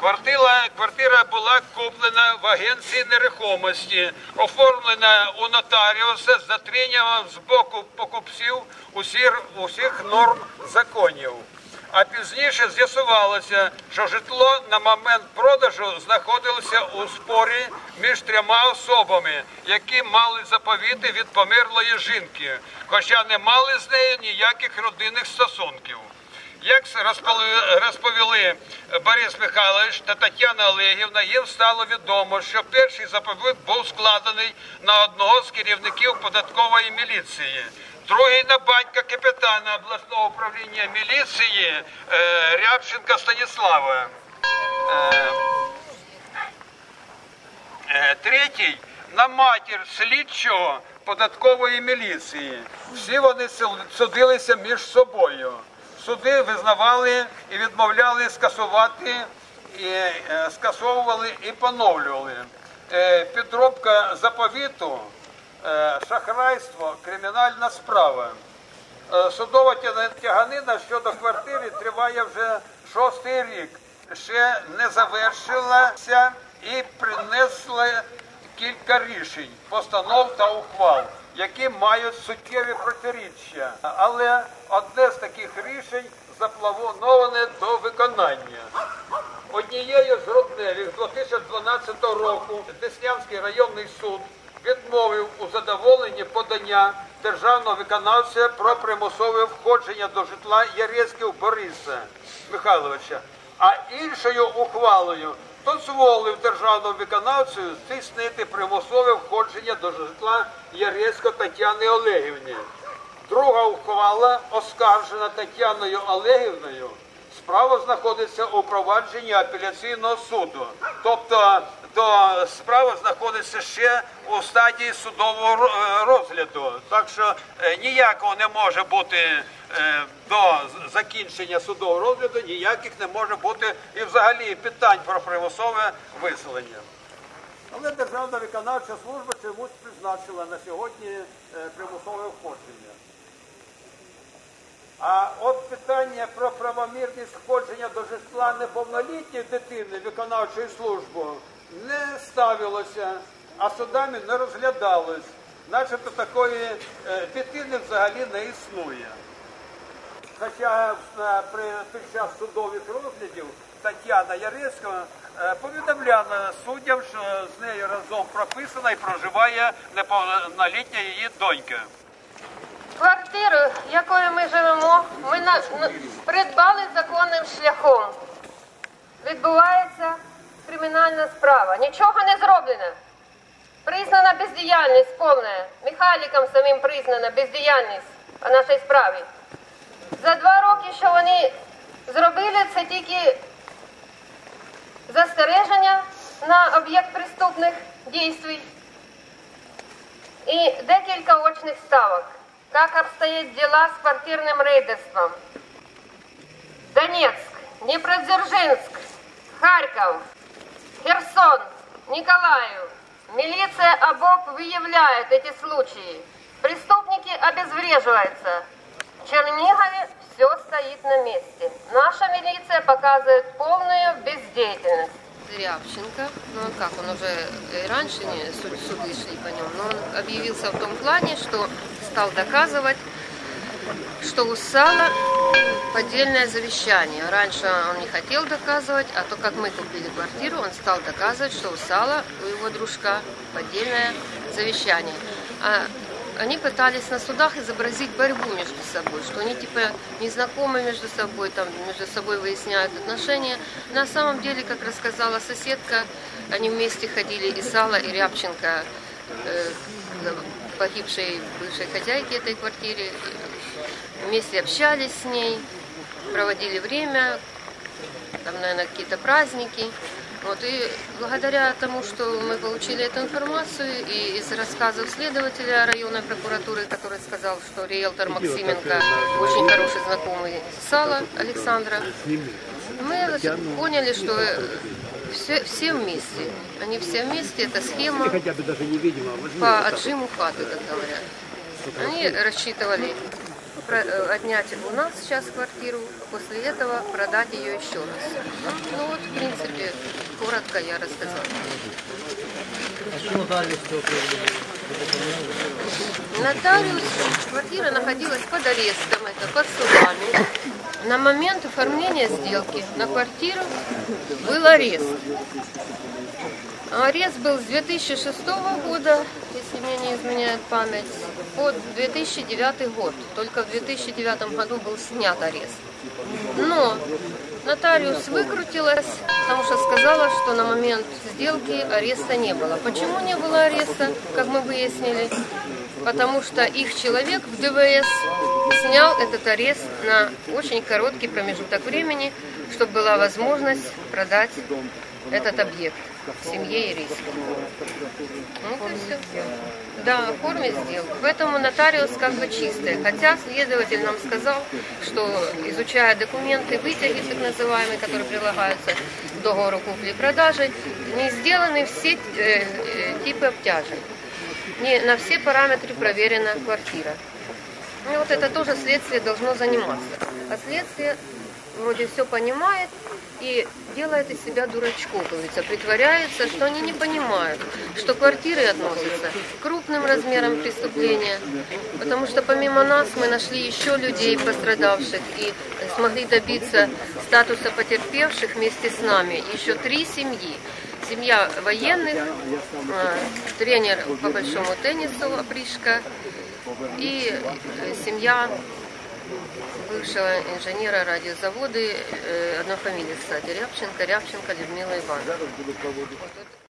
Квартира, квартира була куплена в агенції нерухомості, оформлена у нотаріуса з з боку покупців усіх, усіх норм законів. А пізніше з'ясувалося, що житло на момент продажу знаходилося у спорі між трьома особами, які мали заповіти від померлої жінки, хоча не мали з нею ніяких родинних стосунків. Як розповіли- Борис Михайлович та Тетяна Олегівна, їм стало відомо, що перший заповіт був складений на одного з керівників податкової міліції, другий на батька капітана обласного управління міліції е, Рябченка Станіслава. Е, Е, Третій на матір слідчого податкової міліції. Всі вони судилися між собою. Суди визнавали і відмовляли скасувати, і е, скасовували і поновлювали. Е, Підробка заповіту, е, шахрайство, кримінальна справа. Судова тяганина щодо квартири триває вже шостий рік. Ще не завершилася і принесла кілька рішень, постанов та ухвал, які мають суттєві протиріччя. Але одне з таких рішень заплановане до виконання. Однією з родневих 2012 року Деснянський районний суд відмовив у задоволенні подання державного виконавця про примусове входження до житла Ярецьків Бориса Михайловича, а іншою ухвалою дозволив державному виконавцю здійснити примусове входження до житла Ярецько Тетяни Олегівни. Друга ухвала, оскаржена Тетяною Олегівною, справа знаходиться у провадженні апеляційного суду. Тобто до справа знаходиться ще у стадії судового е, розгляду. Так що е, ніякого не може бути е, до закінчення судового розгляду, ніяких не може бути і взагалі питань про примусове виселення. Але Державна виконавча служба чомусь призначила на сьогодні е, примусове входження. А от питання про правомірність входження до житла неповнолітньої дитини виконавчою службою не ставилося, а судами не розглядалось. Начебто такої е, дитини взагалі не існує. Хоча е, при під час судових розглядів Тетяна Ярецька е, повідомляла суддям, що з нею разом прописана і проживає неповнолітня її донька. Квартиру, якою ми живемо, ми на, придбали законним шляхом. Відбувається кримінальна справа. Нічого не зроблено. Признана бездіяльність повна. Михайліком самим признана бездіяльність по нашій справі. За два роки, що вони зробили, це тільки застереження на об'єкт преступних дій и декілька очных ставок. Как обстоят дела с квартирным рейдерством? Донецк, Днепродзержинск, Харьков, Херсон, Николаев. Милиция ОБОК выявляет эти случаи. Преступники обезвреживаются. В Чернигове все стоит на месте. Наша милиция показывает полную бездеятельность. Рябченко, ну а как, он уже и раньше не суд- суды шли по нему, но он объявился в том плане, что стал доказывать, что у Сала поддельное завещание. Раньше он не хотел доказывать, а то как мы купили квартиру, он стал доказывать, что у Сала, у его дружка, поддельное завещание. А они пытались на судах изобразить борьбу между собой, что они типа не знакомы между собой, там между собой выясняют отношения. На самом деле, как рассказала соседка, они вместе ходили и Сала, и Рябченко, э, погибшей бывшей хозяйки этой квартиры, вместе общались с ней, проводили время, там, наверное, какие-то праздники. Вот, и благодаря тому, что мы получили эту информацию, и из рассказов следователя районной прокуратуры, который сказал, что риэлтор Максименко очень хороший знакомый Сала Александра, мы поняли, что все, все вместе, они все вместе, это схема а по отжиму хаты, как говорят. Они рассчитывали отнять у нас сейчас квартиру, после этого продать ее еще раз. Ну вот, в принципе, коротко я рассказала. А? Нотариус, квартира находилась под арестом, это под судами. На момент оформления сделки на квартиру был арест. Арест был с 2006 года, если мне не изменяет память, по 2009 год. Только в 2009 году был снят арест. Но нотариус выкрутилась, потому что сказала, что на момент сделки ареста не было. Почему не было ареста, как мы выяснили? Потому что их человек в ДВС снял этот арест на очень короткий промежуток времени, чтобы была возможность продать этот объект семье Ирийской. Ну, то есть всё. Да, оформить сделку. Поэтому нотариус как бы чистый. Хотя следователь нам сказал, что изучая документы, вытяги так называемые, которые прилагаются к договору купли-продажи, не сделаны все э, э, типы обтяжек. Не на все параметры проверена квартира. Ну вот это тоже следствие должно заниматься. А следствие вроде все понимает и делает из себя дурачков, говорится, притворяется, что они не понимают, что квартиры относятся к крупным размерам преступления, потому что помимо нас мы нашли еще людей пострадавших и смогли добиться статуса потерпевших вместе с нами, еще три семьи. Семья военных, э, тренер по большому теннису Апришка и э, семья бывшего инженера радиозавода, э, одна фамилия, кстати, Рябченко, Рябченко Людмила Ивановна. Вот это-